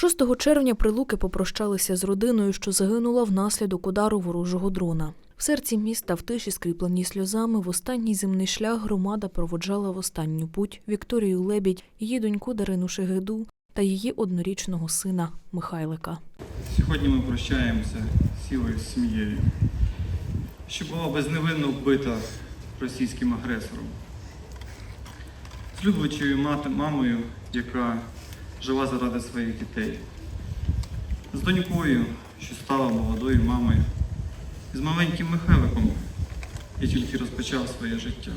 6 червня прилуки попрощалися з родиною, що загинула внаслідок удару ворожого дрона. В серці міста в тиші, скріплені сльозами, в останній земний шлях громада проводжала в останню путь Вікторію Лебідь, її доньку Дарину Шегеду та її однорічного сина Михайлика. Сьогодні ми прощаємося з цілою сім'єю, що була безневинно вбита російським агресором. З люблячою мати- мамою, яка жила заради своїх дітей. З донькою, що стала молодою мамою. І з маленьким Михайликом, який тільки розпочав своє життя.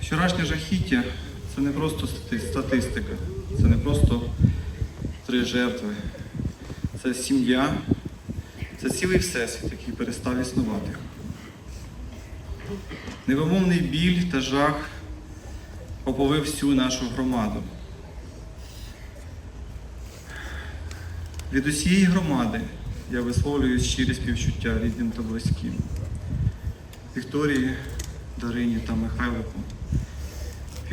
Вчорашнє жахіття це не просто статистика, це не просто три жертви. Це сім'я, це цілий всесвіт, який перестав існувати. Невимовний біль та жах оповив всю нашу громаду. Від усієї громади я висловлюю щирі співчуття рідним та близьким. Вікторії, Дарині та Михайлику.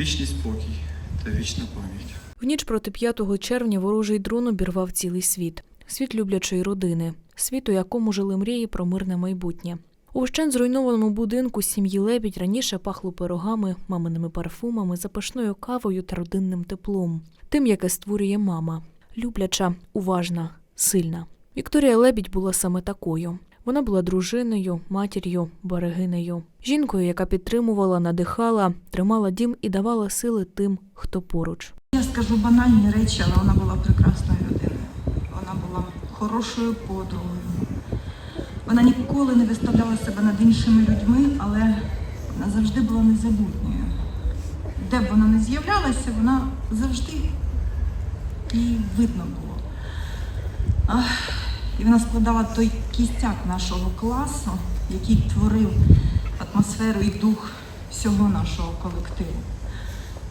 Вічний спокій та вічна пам'ять. В ніч проти 5 червня ворожий дрон обірвав цілий світ. Світ люблячої родини, світ, у якому жили мрії про мирне майбутнє. У вщент зруйнованому будинку сім'ї Лебідь раніше пахло пирогами, маминими парфумами, запашною кавою та родинним теплом, тим, яке створює мама. Любляча, уважна, сильна. Вікторія Лебідь була саме такою. Вона була дружиною, матір'ю, берегинею, жінкою, яка підтримувала, надихала, тримала дім і давала сили тим, хто поруч. Я скажу банальні речі, але вона була прекрасною людиною. Вона була хорошою подругою. Вона ніколи не виставляла себе над іншими людьми, але вона завжди була незабутньою. Де б вона не з'являлася, вона завжди її видно було. Ах, і вона складала той кістяк нашого класу, який творив атмосферу і дух всього нашого колективу.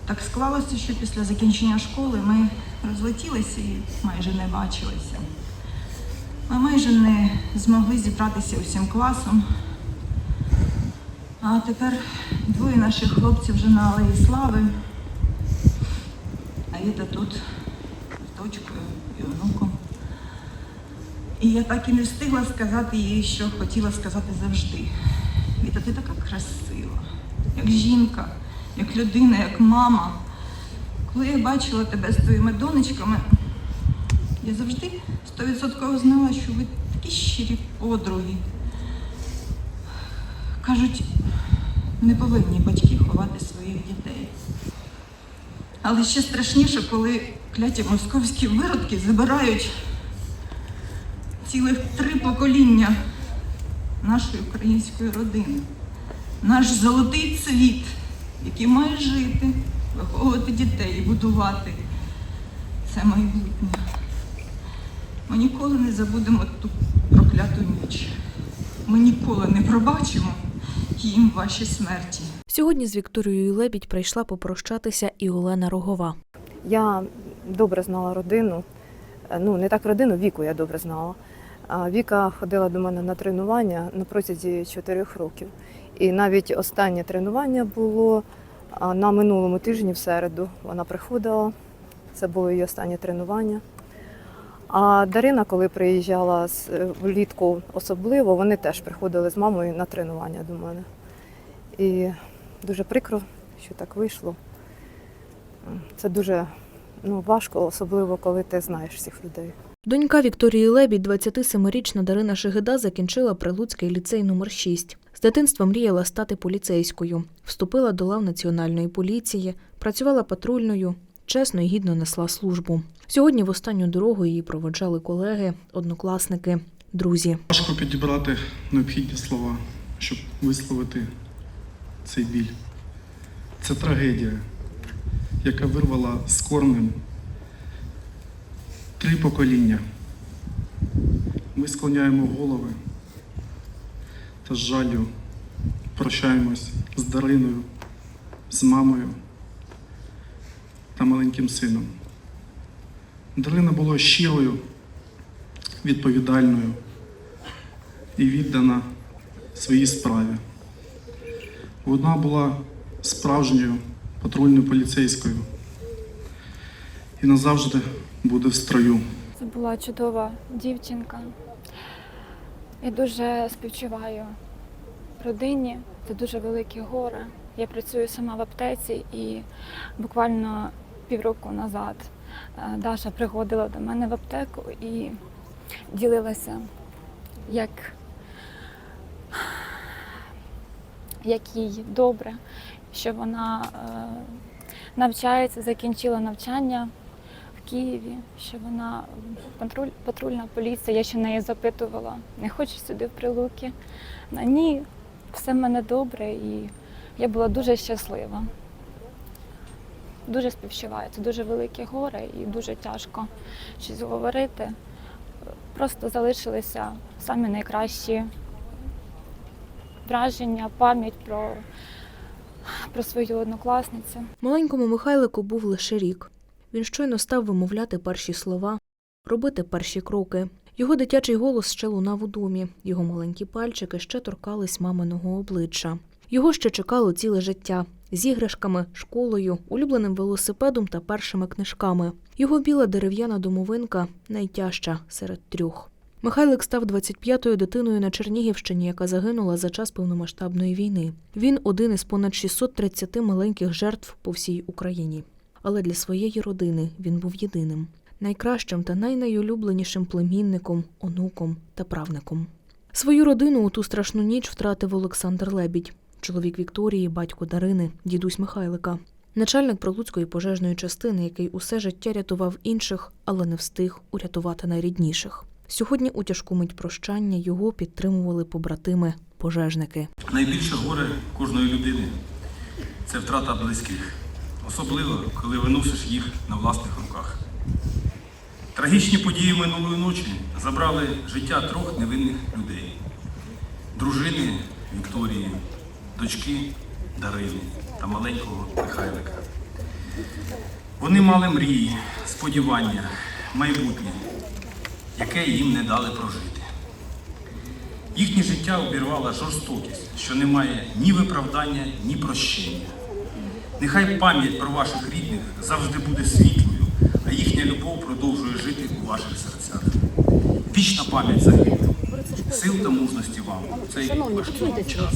Так склалося, що після закінчення школи ми розлетілися і майже не бачилися. Ми майже не змогли зібратися усім класом. А тепер двоє наших хлопців вже на Алеї Слави. А Віта тут з дочкою і онуком. І я так і не встигла сказати їй, що хотіла сказати завжди. Віта, ти така красива, як жінка, як людина, як мама. Коли я бачила тебе з твоїми донечками, я завжди стовідсотково знала, що ви такі щирі подруги. Кажуть, не повинні батьки ховати своїх дітей. Але ще страшніше, коли кляті московські виродки забирають цілих три покоління нашої української родини. Наш золотий цвіт, який має жити, виховувати дітей будувати це майбутнє. Ми ніколи не забудемо ту прокляту ніч. Ми ніколи не пробачимо їм ваші смерті. Сьогодні з Вікторією Лебідь прийшла попрощатися і Олена Рогова. Я добре знала родину. Ну, не так родину, віку я добре знала. Віка ходила до мене на тренування на протязі чотирьох років. І навіть останнє тренування було на минулому тижні в середу. Вона приходила, це було її останнє тренування. А Дарина, коли приїжджала е, влітку особливо, вони теж приходили з мамою на тренування до мене. І дуже прикро, що так вийшло. Це дуже ну, важко, особливо коли ти знаєш всіх людей. Донька Вікторії Лебідь, 27-річна Дарина Шегида, закінчила Прилуцький ліцей номер 6 З дитинства мріяла стати поліцейською. Вступила до лав національної поліції, працювала патрульною, чесно і гідно несла службу. Сьогодні в останню дорогу її проводжали колеги, однокласники, друзі. Важко підібрати необхідні слова, щоб висловити цей біль. Це трагедія, яка вирвала з корнем три покоління. Ми склоняємо голови та з жалю прощаємось з Дариною, з мамою та маленьким сином. Дарина була щирою, відповідальною і віддана своїй справі. Вона була справжньою патрульною поліцейською, і назавжди буде в строю. Це була чудова дівчинка. Я дуже співчуваю родині. Це дуже велике горе. Я працюю сама в аптеці і буквально півроку назад е, Даша приходила до мене в аптеку і ділилася, як, як їй добре, що вона е, навчається, закінчила навчання в Києві, що вона патруль, патрульна поліція. Я ще неї запитувала, не хочеш сюди в прилуки? Ні, все в мене добре, і я була дуже щаслива. Дуже співчуваю. Це дуже велике горе і дуже тяжко щось говорити. Просто залишилися самі найкращі враження, пам'ять про, про свою однокласницю. Маленькому Михайлику був лише рік. Він щойно став вимовляти перші слова, робити перші кроки. Його дитячий голос ще лунав у домі, його маленькі пальчики ще торкались маминого обличчя. Його ще чекало ціле життя з іграшками, школою, улюбленим велосипедом та першими книжками. Його біла дерев'яна домовинка найтяжча серед трьох. Михайлик став 25-ю дитиною на Чернігівщині, яка загинула за час повномасштабної війни. Він один із понад 630 маленьких жертв по всій Україні. Але для своєї родини він був єдиним, найкращим та найнайулюбленішим племінником, онуком та правником. Свою родину у ту страшну ніч втратив Олександр Лебідь, чоловік Вікторії, батько Дарини, дідусь Михайлика. Начальник Прилуцької пожежної частини, який усе життя рятував інших, але не встиг урятувати найрідніших. Сьогодні у тяжку мить прощання його підтримували побратими пожежники. Найбільше горе кожної людини це втрата близьких, особливо коли виносиш їх на власних руках. Трагічні події минулої ночі забрали життя трьох невинних людей: дружини Вікторії, дочки Дарини та маленького Михайлика. Вони мали мрії, сподівання, майбутнє, яке їм не дали прожити. Їхнє життя обірвала жорстокість, що не має ні виправдання, ні прощення. Нехай пам'ять про ваших рідних завжди буде світлою, а їхня любов продовжує жити у ваших серцях. Вічна пам'ять загиблим. Сил та мужності вам у цей важкий час.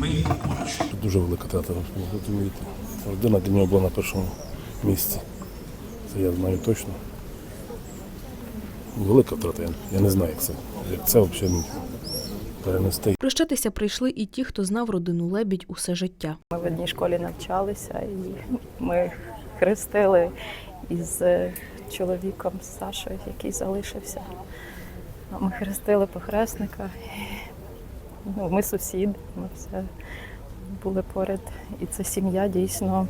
Ми поруч. Дуже велика трата, ви розумієте. Родина для нього була на першому місці. Це я знаю точно. Велика втрата, я, я не знаю, як це. Як це взагалі перенести. Прощатися прийшли і ті, хто знав родину Лебідь усе життя. Ми в одній школі навчалися і ми хрестили із е, чоловіком Сашою, який залишився. Ми хрестили похресника. Ну, ми сусіди, ми все були поряд. І це сім'я дійсно.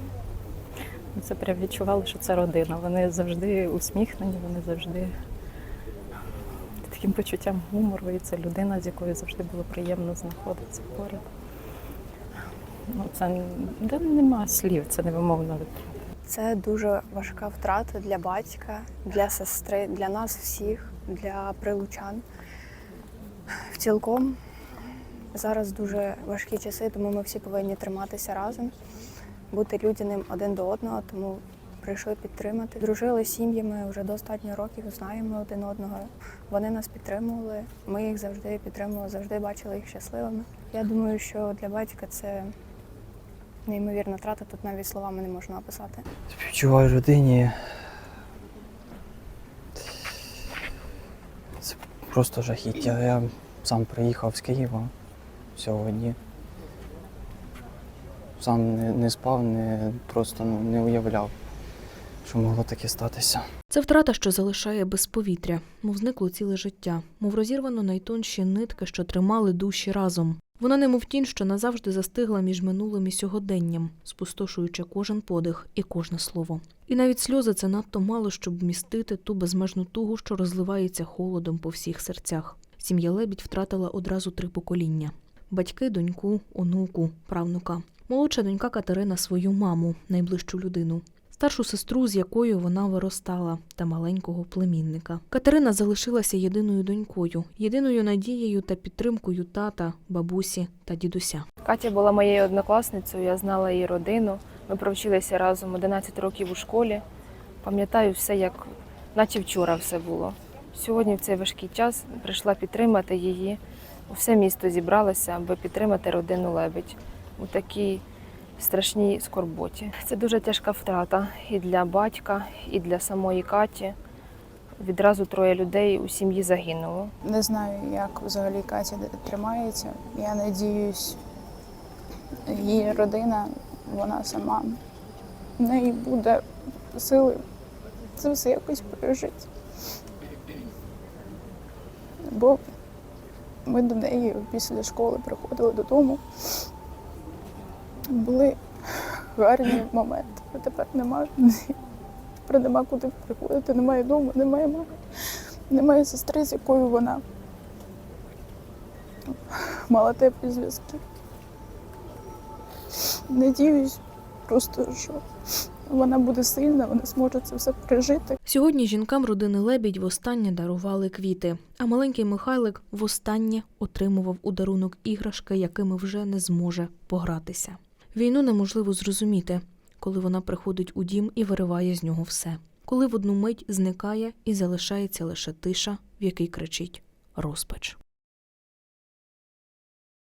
Це прям відчували, що це родина. Вони завжди усміхнені, вони завжди таким почуттям гумору. І це людина, з якою завжди було приємно знаходитися поряд. Ну, це де нема слів, це невимовно. Це дуже важка втрата для батька, для сестри, для нас всіх, для прилучан. В цілком зараз дуже важкі часи, тому ми всі повинні триматися разом, бути людяним один до одного, тому прийшли підтримати. Дружили з сім'ями вже достатньо років, знаємо один одного. Вони нас підтримували, ми їх завжди підтримували, завжди бачили їх щасливими. Я думаю, що для батька це неймовірна втрата, тут навіть словами не можна описати. Співчуваю родині. Це просто жахіття. Я сам приїхав з Києва сьогодні. Сам не, не спав, не, просто ну, не уявляв, що могло таке статися. Це втрата, що залишає без повітря, мов зникло ціле життя, мов розірвано найтонші нитки, що тримали душі разом. Вона немов тінь, що назавжди застигла між минулим і сьогоденням, спустошуючи кожен подих і кожне слово. І навіть сльози це надто мало, щоб вмістити ту безмежну тугу, що розливається холодом по всіх серцях. Сім'я Лебідь втратила одразу три покоління: батьки, доньку, онуку, правнука. Молодша донька Катерина свою маму, найближчу людину. Старшу сестру, з якою вона виростала, та маленького племінника. Катерина залишилася єдиною донькою, єдиною надією та підтримкою тата, бабусі та дідуся. Катя була моєю однокласницею, я знала її родину. Ми провчилися разом 11 років у школі. Пам'ятаю все, як наче вчора все було. Сьогодні в цей важкий час прийшла підтримати її. Все місто зібралося, аби підтримати родину Лебедь у такій страшній скорботі. Це дуже тяжка втрата і для батька, і для самої Каті. Відразу троє людей у сім'ї загинуло. Не знаю, як взагалі Катя тримається. Я надіюсь, її родина, вона сама. В неї буде сили це все якось пережити. Бо ми до неї після школи приходили додому. Були гарні моменти, а тепер немає. Тепер нема куди приходити, немає дому, немає мами, немає сестри, з якою вона мала теплі зв'язки. Надіюсь просто, що вона буде сильна, вона зможе це все пережити. Сьогодні жінкам родини Лебідь востаннє дарували квіти, а маленький Михайлик востаннє отримував у дарунок іграшки, якими вже не зможе погратися. Війну неможливо зрозуміти, коли вона приходить у дім і вириває з нього все, коли в одну мить зникає і залишається лише тиша, в якій кричить розпач.